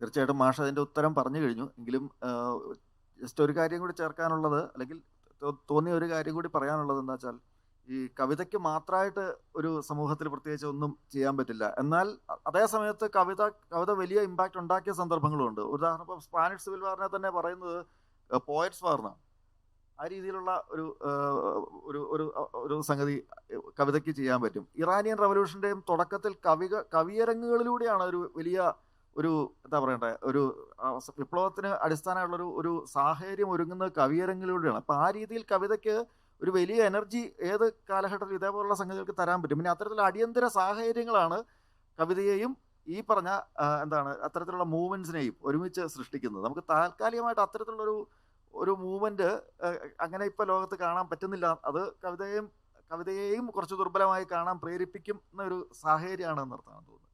തീർച്ചയായിട്ടും മാഷ് അതിന്റെ ഉത്തരം പറഞ്ഞു കഴിഞ്ഞു. എങ്കിലും ജസ്റ്റ് ഒരു കാര്യം കൂടി ചേർക്കാനുള്ളത് അല്ലെങ്കിൽ തോന്നിയ ഒരു കാര്യം കൂടി പറയാനുള്ളത് എന്താ വെച്ചാൽ ഈ കവിതയ്ക്ക് മാത്രമായിട്ട് ഒരു സമൂഹത്തിൽ പ്രത്യേകിച്ച് ഒന്നും ചെയ്യാൻ പറ്റില്ല. എന്നാൽ അതേ സമയത്ത് കവിത കവിത വലിയ ഇമ്പാക്റ്റ് ഉണ്ടാക്കിയ സന്ദർഭങ്ങളുണ്ട് ഉദാഹരണം ഇപ്പോൾ സ്പാനിഷ് സിവിൽ വാറിനെ തന്നെ പറയുന്നത് പോയറ്റ്സ് വാറിനാണ് ആ രീതിയിലുള്ള ഒരു ഒരു ഒരു ഒരു സംഗതി കവിതയ്ക്ക് ചെയ്യാൻ പറ്റും. ഇറാനിയൻ റവല്യൂഷന്റെയും തുടക്കത്തിൽ കവിക കവിയരങ്ങുകളിലൂടെയാണ് ഒരു വലിയ ഒരു എന്താ പറയണ്ടേ ഒരു വിപ്ലവത്തിന് അടിസ്ഥാനമുള്ളൊരു ഒരു ഒരു സാഹചര്യം ഒരുങ്ങുന്ന കവിയരങ്ങിലൂടെയാണ്. അപ്പം ആ രീതിയിൽ കവിതയ്ക്ക് ഒരു വലിയ എനർജി ഏത് കാലഘട്ടത്തിൽ ഇതേപോലുള്ള സംഗതികൾക്ക് തരാൻ പറ്റും? പിന്നെ അത്തരത്തിലുള്ള അടിയന്തര സാഹചര്യങ്ങളാണ് കവിതയെയും ഈ പറഞ്ഞ എന്താണ് അത്തരത്തിലുള്ള മൂവ്മെന്റ്സിനെയും ഒരുമിച്ച് സൃഷ്ടിക്കുന്നത്. നമുക്ക് താൽക്കാലികമായിട്ട് അത്തരത്തിലുള്ളൊരു ഒരു മൂവ്മെന്റ് അങ്ങനെ ഇപ്പോൾ ലോകത്ത് കാണാൻ പറ്റുന്നില്ല. അത് കവിതയെയും കവിതയെയും കുറച്ച് ദുർബലമായി കാണാൻ പ്രേരിപ്പിക്കും എന്നൊരു സാഹചര്യമാണ് എന്നർത്ഥമാണ് തോന്നുന്നത്